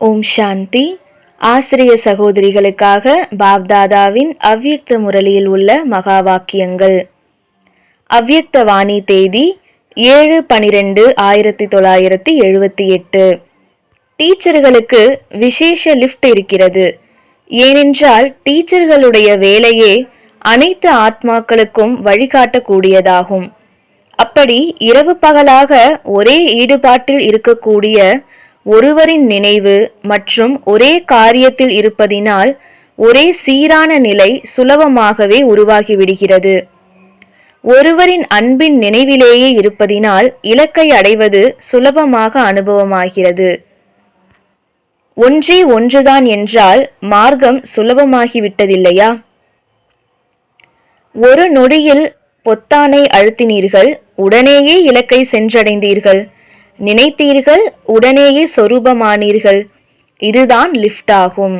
ஓம் சாந்தி. ஆசிரிய சகோதரிகளுக்காக பாப்தாதாவின் அவ்யக்த முரளியில் உள்ள மகா வாக்கியங்கள் அவ்யக்த வாணி தேதி ஏழு பனிரெண்டு ஆயிரத்தி தொள்ளாயிரத்தி எழுபத்தி எட்டு. டீச்சர்களுக்கு விசேஷ லிஃப்ட் இருக்கிறது. ஏனென்றால் டீச்சர்களுடைய வேலையே அனைத்து ஆத்மாக்களுக்கும் வழிகாட்டக்கூடியதாகும். அப்படி இரவு பகலாக ஒரே ஈடுபாட்டில் இருக்கக்கூடிய ஒருவரின் நினைவு மற்றும் ஒரே காரியத்தில் இருப்பதினால் ஒரே சீரான நிலை சுலபமாகவே உருவாகிவிடுகிறது. ஒருவரின் அன்பின் நினைவிலேயே இருப்பதினால் இலக்கை அடைவது சுலபமாக அனுபவமாகிறது. ஒன்றே ஒன்றுதான் என்றால் மார்க்கம் சுலபமாகிவிட்டதில்லையா? ஒரு நொடியில் பொத்தானை அழுத்தினீர்கள் உடனேயே இலக்கை சென்றடைந்தீர்கள். நினைத்தீர்கள் உடனேயே சொரூபமானீர்கள். இதுதான் லிஃப்ட் ஆகும்.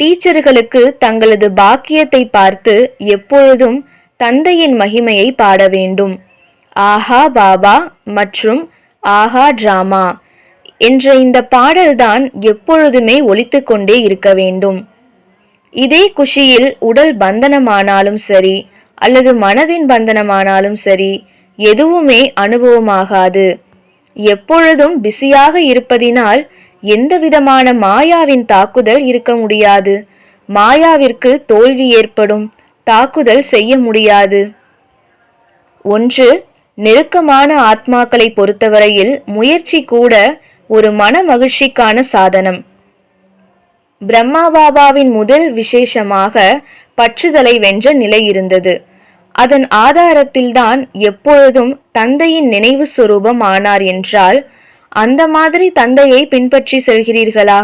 டீச்சர்களுக்கு தங்களது பாக்கியத்தை பார்த்து எப்பொழுதும் தந்தையின் மகிமையை பாட வேண்டும். ஆஹா பாபா மற்றும் ஆஹா டிராமா. என்ற இந்த பாடல்தான் எப்பொழுதுமே ஒலித்து கொண்டே இருக்க வேண்டும். இதே குஷியில் உடல் பந்தனமானாலும் சரி அல்லது மனதின் பந்தனமானாலும் சரி எதுவுமே அனுபவமாகாது. எப்பொழுதும் பிஸியாக இருப்பதினால் எந்த விதமான மாயாவின் தாக்குதல் இருக்க முடியாது. மாயாவிற்கு தோல்வி ஏற்படும் தாக்குதல் செய்ய முடியாது. ஒன்று நெருக்கமான ஆத்மாக்களை பொறுத்தவரையில் முயற்சி கூட ஒரு மன மகிழ்ச்சிக்கான சாதனம். பிரம்மா பாபாவின் முதல் விசேஷமாக பற்றுதலை வென்ற நிலை இருந்தது. அதன் ஆதாரத்தில்தான் எப்பொழுதும் தந்தையின் நினைவு சுரூபம் ஆனார் என்றால் அந்த மாதிரி தந்தையை பின்பற்றி செல்கிறீர்களா?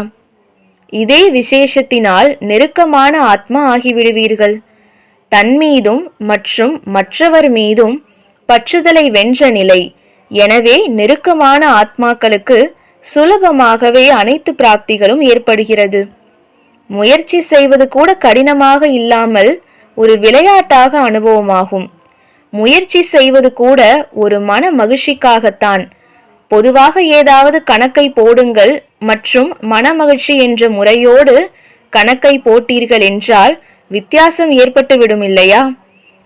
இதே விசேஷத்தினால் நெருக்கமான ஆத்மா ஆகிவிடுவீர்கள். தன் மீதும் மற்றும் மற்றவர் மீதும் பற்றுதலை வென்ற நிலை. எனவே நெருக்கமான ஆத்மாக்களுக்கு சுலபமாகவே அனைத்து பிராப்திகளும் ஏற்படுகிறது. முயற்சி செய்வது கூட கடினமாக இல்லாமல் ஒரு விளையாட்டாக அனுபவமாகும். முயற்சி செய்வது கூட ஒரு மன மகிழ்ச்சிக்காகத்தான். பொதுவாக ஏதாவது கணக்கை போடுங்கள் மற்றும் மன மகிழ்ச்சி என்ற முறையோடு கணக்கை போட்டீர்கள் என்றால் வித்தியாசம் ஏற்பட்டுவிடும் இல்லையா?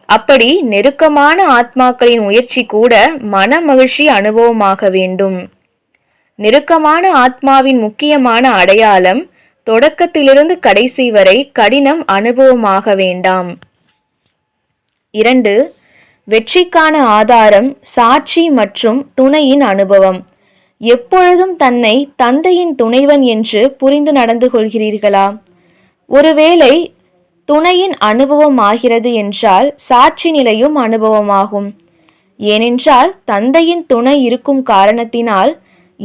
அப்படி நெருக்கமான ஆத்மாக்களின் முயற்சி கூட மன மகிழ்ச்சி அனுபவமாக வேண்டும். நெருக்கமான ஆத்மாவின் முக்கியமான அடையாளம் தொடக்கத்திலிருந்து கடைசி வரை கடினம் அனுபவமாக வேண்டாம். இரண்டு வெற்றிக்கான ஆதாரம் சாட்சி மற்றும் துணையின் அனுபவம். எப்பொழுதும் தன்னை தந்தையின் துணைவன் என்று புரிந்து நடந்து கொள்கிறீர்களா? ஒருவேளை துணையின் அனுபவம் ஆகிறது என்றால் சாட்சி நிலையும் அனுபவமாகும். ஏனென்றால் தந்தையின் துணை இருக்கும் காரணத்தினால்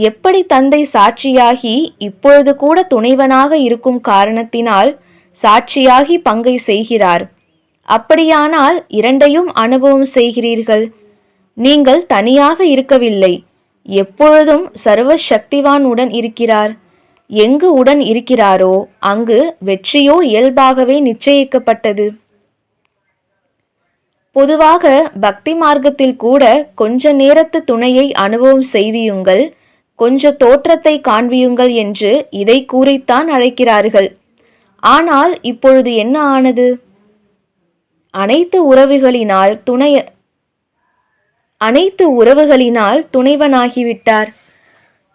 எப்படி தந்தை சாட்சியாகி இப்பொழுது கூட துணைவனாக இருக்கும் காரணத்தினால் சாட்சியாகி பங்கை செய்கிறார். அப்படியானால் இரண்டையும் அனுபவம் செய்கிறீர்கள். நீங்கள் தனியாக இருக்கவில்லை. எப்பொழுதும் சர்வ சக்திவானுடன் இருக்கிறார். எங்கு உடன் இருக்கிறாரோ அங்கு வெற்றியோ இயல்பாகவே நிச்சயிக்கப்பட்டது. பொதுவாக பக்தி மார்க்கத்தில் கூட கொஞ்ச நேரத்து துணையை அனுபவம் செய்வியுங்கள். கொஞ்ச தோற்றத்தை காண்பியுங்கள் என்று இதை கூறித்தான் அழைக்கிறார்கள். ஆனால் இப்பொழுது என்ன ஆனது? அனைத்து உறவுகளினால் துணை அனைத்து உறவுகளினால் துணைவனாகிவிட்டார்.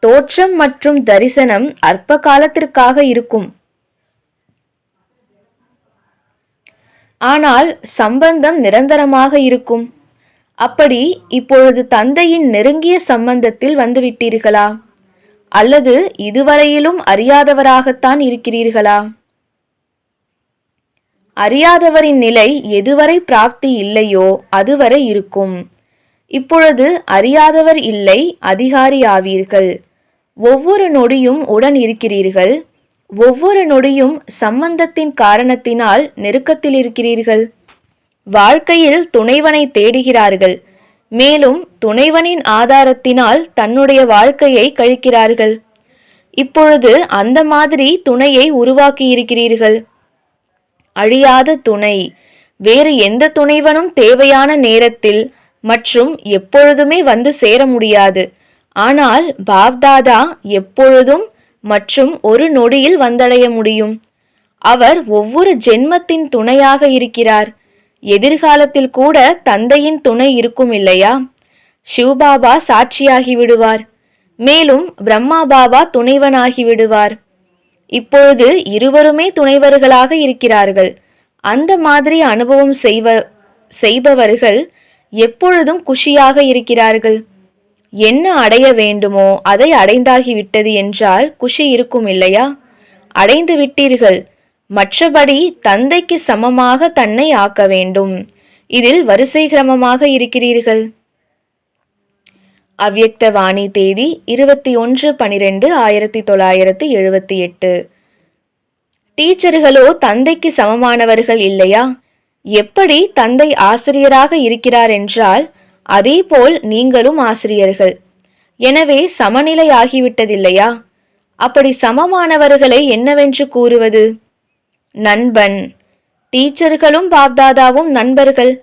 தோற்றம் மற்றும் தரிசனம் அற்ப காலத்திற்காக இருக்கும். ஆனால் சம்பந்தம் நிரந்தரமாக இருக்கும். அப்படி இப்பொழுது தந்தையின் நெருங்கிய சம்பந்தத்தில் வந்துவிட்டீர்களா? அல்லது இதுவரையிலும் அறியாதவராகத்தான் இருக்கிறீர்களா? அறியாதவரின் நிலை எதுவரை பிராப்தி இல்லையோ அதுவரை இருக்கும். இப்பொழுது அறியாதவர் இல்லை அதிகாரி ஆவீர்கள் ஒவ்வொரு நொடியும் உடன் இருக்கிறீர்கள். ஒவ்வொரு நொடியும் சம்பந்தத்தின் காரணத்தினால் நெருக்கத்தில் இருக்கிறீர்கள். வாழ்க்கையில் துணைவனை தேடுகிறார்கள். மேலும் துணைவனின் ஆதாரத்தினால் தன்னுடைய வாழ்க்கையை கழிக்கிறார்கள். இப்பொழுது அந்த மாதிரி துணையை உருவாக்கி இருக்கிறீர்கள் அழியாத துணை. வேறு எந்த துணைவனும் தேவையான நேரத்தில் மற்றும் எப்பொழுதுமே வந்து சேர முடியாது. ஆனால் பாப்தாதா எப்பொழுதும் மற்றும் ஒரு நொடியில் வந்தடைய முடியும். அவர் ஒவ்வொரு ஜென்மத்தின் துணையாக இருக்கிறார். எதிர்காலத்தில் கூட தந்தையின் துணை இருக்கும் இல்லையா சிவபாபா சாட்சியாகி விடுவார். மேலும் பிரம்மா பாபா துணைவனாகி விடுவார். இப்பொழுது இருவருமே துணைவர்களாக இருக்கிறார்கள். அந்த மாதிரி அனுபவம் செய்வ செய்பவர்கள் எப்பொழுதும் குஷியாக இருக்கிறார்கள். என்ன அடைய வேண்டுமோ அதை அடைந்தாகிவிட்டது என்றால் குஷி இருக்கும் இல்லையா அடைந்து விட்டீர்கள் மற்றபடி தந்தைக்கு சமமாக தன்னை ஆக்க வேண்டும். இதில் வரிசை கிரமமாக இருக்கிறீர்கள் அவ்யக்தவாணி தேதி இருபத்தி ஒன்று பனிரெண்டு ஆயிரத்தி தொள்ளாயிரத்தி எழுபத்தி எட்டு டீச்சர்களோ தந்தைக்கு சமமானவர்கள் இல்லையா? எப்படி தந்தை ஆசிரியராக இருக்கிறார் என்றால் அதேபோல் நீங்களும் ஆசிரியர்கள். எனவே சமநிலை ஆகிவிட்டதில்லையா அப்படி சமமானவர்களை என்னவென்று கூறுவது? நண்பன். டீச்சர்களும் பாப்தாதாவும் நண்பர்கள்.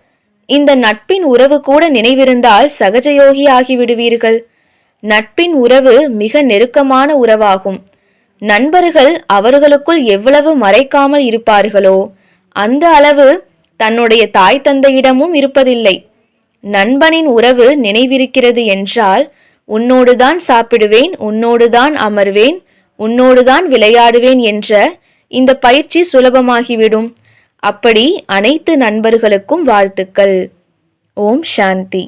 இந்த நட்பின் உறவு கூட நினைவிருந்தால் சகஜயோகி ஆகிவிடுவீர்கள். நட்பின் உறவு மிக நெருக்கமான உறவாகும். நண்பர்கள் அவர்களுக்குள் எவ்வளவு மறைக்காமல் இருப்பார்களோ அந்த அளவு தன்னுடைய தாய் தந்தையிடமும் இருப்பதில்லை. நண்பனின் உறவு நினைவிருக்கிறது என்றால் உன்னோடுதான் சாப்பிடுவேன் உன்னோடுதான் அமர்வேன் உன்னோடுதான் விளையாடுவேன் என்ற இந்த பயிற்சி சுலபமாகிவிடும். அப்படி அனைத்து நண்பர்களுக்கும் வாழ்த்துக்கள். ஓம் சாந்தி.